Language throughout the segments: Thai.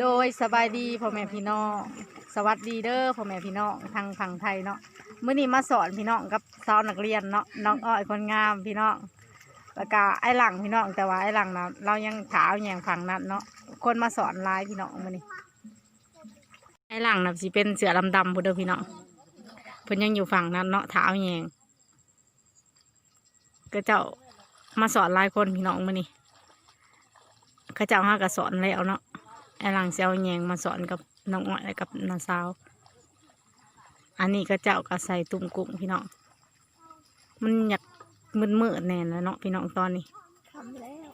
โดยสบายดีพ่อแม่พี่น้อง สวัสดีเด้อพ่อแม่พี่น้องทางฝั่งไทยเนาะมื้อนี้มาสอนพี่น้องกับสาวนักเรียนเนาะน้องอ้อยคนงามพี่น้องแล้วก็ไอ้หลังพี่น้องแต่ว่าไอ้หลังนะเรายังถาวแยงฝั่งนั้นเนาะคนมาสอนลายพี่น้องมื้อนี้ไอ้หลังน่ะสิเป็นเสือลำดำพุ่นเด้อพี่น้องเพิ่นยังอยู่ฝั่งนั้นเนาะถาวแยงก็เจ้ามาสอนหลายคนพี่น้องมื้อนี้เขาเจ้าห้าก็สอนแล้วเนาะ ไอ้หลังเซลแยงมาสอนกับน้องอ้อยกับน้าสาว อันนี้ก็เจ้าก็ใส่ตุ่มกุ้งพี่น้อง มันอยากมืดมืดๆแน่นแล้วเนาะพี่น้องตอนนี้ ทำแล้ว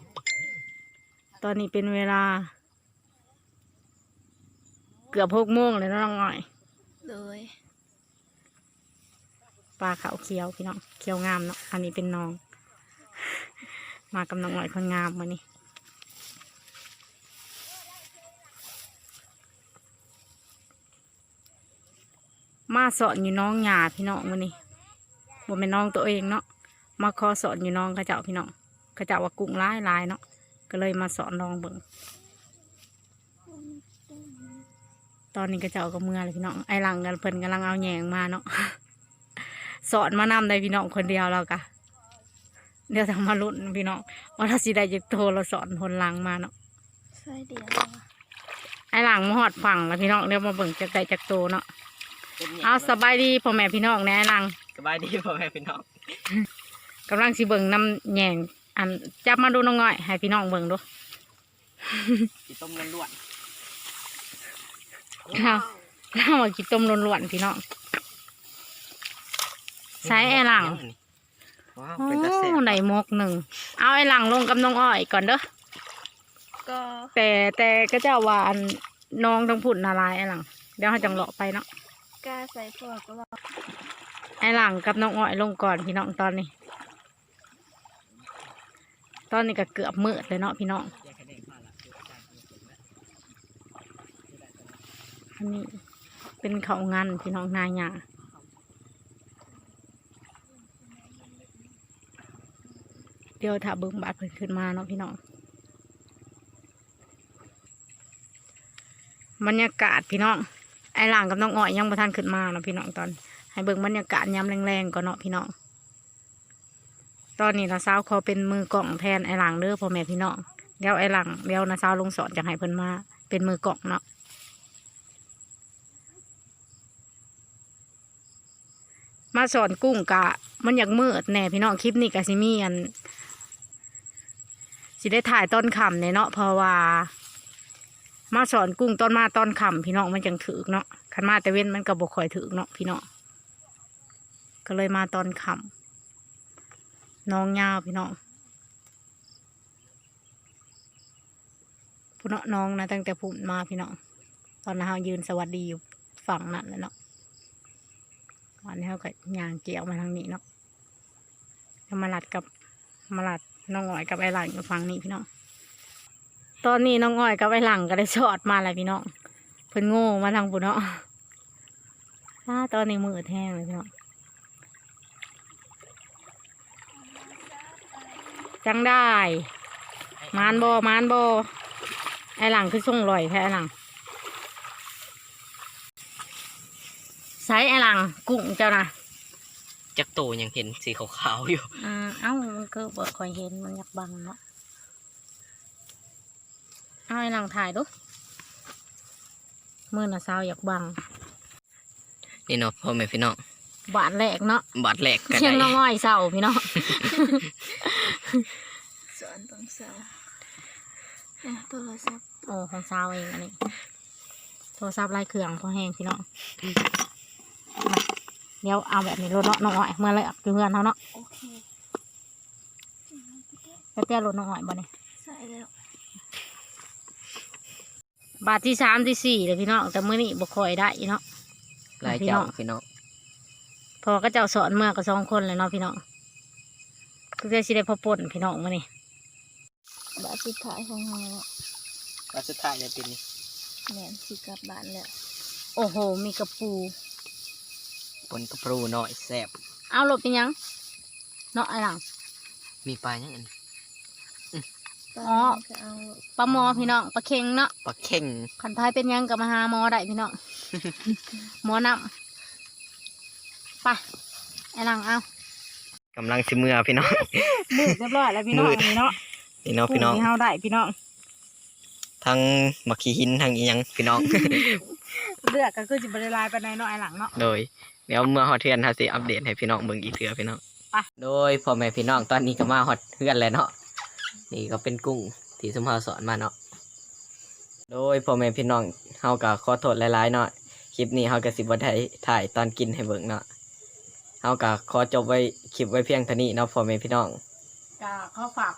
ตอนนี้เป็นเวลา เกือบหกโมงเลยเนาะน้องอ้อยโดยปลาขาวเขียวพี่น้องเขียวงามเนาะ อันนี้เป็นน้อง มากับน้องอ้อยคนงามมานี่ มาสอนอยู่น้องหยาพี่น้องมานี่บ่เป็นน้องตัวเองเนาะมาขอสอนอยู่น้องกระเจ้าพี่น้องกระเจ้าว่ากุ้งร้ายลายๆเนาะก็เลยมาสอนน้องเบิ่งตอนนี้กระเจ้าก็เมื่อเลยพี่น้องไอ้หลังกันเพิ่นกำลังเอาแหยงมาเนาะสอนมานำได้พี่น้องคนเดียวแล้วกะเดี๋ยวทำมาลุ้นพี่น้องว่าถ้าสิได้จะโทรเราสอนคนหลังมาเนาะใส่เดียวไอ้หลังมาหอดฝั่งแล้วพี่น้องเดี๋ยวมาเบิ่งจากไดจากโตเนาะ เอาสบายดีพ่อแม่พี่น้องแน่ไอ้หลังสบายดีพ่อแม่พี่น้องกำลังสิเบิ่งน้ำแหยงอันจับมาดูน้องง่อย ให้พี่น้องเบิ่งดูสีต้มล้วนข้าวข้าวมากินต้มล้วนๆพี่น้องๆใช้ไอ้หลังว้าวโอ้เป็นตาแซ่บในมกหนึ่ง เอาไอ้หลังลงกับน้องอ้อยก่อนเด้อก็แต่แต่ก็จะว่าอันน้องต้องพูดนาลายไอ้หลัง เดี๋ยวเขาจังเลาะไปเนาะ กาใส่พวกเราไอหลังกับน้องอ้อยลงก่อนพี่น้องตอนนี้ ตอนนี้ก็เกือบมืดเลยเนาะพี่น้องอันนี้เป็นเขางานพี่น้องนายาเดี๋ยวถ้าเบิ้งบาดเพิ่นขึ้นมาเนาะพี่น้องบรรยากาศพี่น้อง ไอ้หลังกับน้องอ้อยยังบ่ทันขึ้นมาเนาะพี่น้องตอน ให้เบิ่งบรรยากาศยามแรงๆก่อนเนาะพี่น้องตอนนี้นะสาวขอเป็นมือกล่องแทนไอ้หลังเด้อพ่อแม่พี่น้องเดี๋ยวไอ้หลังเดี๋ยวนะสาวลงสอนจะให้เพิ่นมาเป็นมือกล่องเนาะมาสอนกุ้งกะ มันอยากมืดแน่พี่น้องคลิปนี้กะสิมีอันสิได้ถ่ายต้นคำเนี่ยเนาะเพราะว่า มาสอนกุ้งต้นมาต้นคำพี่น้องมันจังถือเนาะคันมาแต่เว้นมันก็บกคอยถือเนาะพี่น้องก็เลยมาตอนคำน้องยาวพี่น้องผู้เนาะน้องนะตั้งแต่พูดมาพี่น้องตอนนั้นเรายืนสวัสดีอยู่ฝั่งนั้นแล้วเนาะวันนี้เขาก็ยางเกี่ยวมาทางนี้เนาะมาหลัดกับมาหลัดน้องหอยกับไอ้หลังอยู่ฝั่งนี้พี่น้อง ตอนนี้น้องอ้อยกับไอ้หลังก็ได้สอดมาแล้วพี่น้องเพิ่นโง่มาทางปุ่นเนาะอ่าตอนนี้มือแห้งเลยพี่น้องจังได้มานบอมานบอไอ้หลังคือส่งลอยแท้ไอ้หลังใส่ไอ้หลังกุ้งเจ้านะจักโตยังเห็นสีขาวๆอยู่อ่าเอ้ามันก็บ่คอยเห็นมันอยากบังเนาะ เอาไอ้หลังถ่ายดูมือน่ะสาวอยากบังนี่เนาะพ่อแม่พี่น้องบาทแรกเนาะบาดแหลกกันเชียงน้ได้องอ้อยเศร้าพี่น้องสอนต้องเสาเนี่ยโทรศัพท์โอ้ของสาวเองอันนี้โทรศัพท์ไล่เครื่องพอแห้งพี่น้องมาเดี๋ยวเอาแบบนี้รถเนาะน้องอ้อยเมื่อไรอักอยู่เพื่อนเขาเนาะโอเคไปเตี้ยรถน้องอ้อยบ่เนี่ย ใส่แล้ว บาทที่สามที่สี่เลยพี่น้องแต่มื้อนี้บ่ค่อยได้อีเนาะหลายพี่น้เจ้าองพี่น้องพอก็เจ้าสอนเมื่อก็สองคนเลยเนาะพี่น้องก็จะสิได้พอป่นพี่น้องมื้อนี้บาทสุดท้ายของเราก็สุดท้ายจะเป็นนี่แม่นสิกลับบ้านแล้วโอ้โห มีกระปูปนกระปรูหน่อยแซ่บเอาหลบเป็นหยังเนาะไอ้หลังมีปลายังอันนี้ปลา อ๋อ ก็เอาปลาหมอพี่น้องปลาเค็งเนาะปลาเข่งขันพายเป็นหยังกับมาหาหมอได้พี่น้อง หมอนำไปไอ้หลังเอากำลังสิเมื่อพี่น้อง มืดเรียบร้อยแล้วพี่น้องมืด นี่เนาะนี่เนาะพี่น้องกุ้ที่เฮาได้พี่น้องทั้งบักขี้หินทั้งอีหยังพี่น้อง เลือกก็คือจิบริลายไปในเนาะไอ้หลังเนาะ โดยเดี๋ยวเมื่อฮอดเทือนเฮาสิอัปเดตให้พี่น้องเบิ่งอีกเทื่อพี่น้องไป โดยพ่อแม่พี่น้องตอนนี้ก็มาฮอดเทือนแล้วเนาะ นี่ก็เป็นกุ้งที่สมเฮาสอนมาเนาะ โดยพ่อแม่พี่น้องเฮาก็ขอโทษหลายๆเนาะ คลิปนี้เฮาก็สิบ่ได้ถ่ายตอนกินให้เบิ่งเนาะ เฮาก็ขอจบไว้คลิปไว้เพียงเท่านี้เนาะพ่อแม่พี่น้องก็ขอฝาก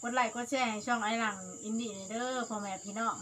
กดไลค์กดแชร์ให้ช่องไอ้หลังอินดี้เด้อพ่อแม่พี่น้อง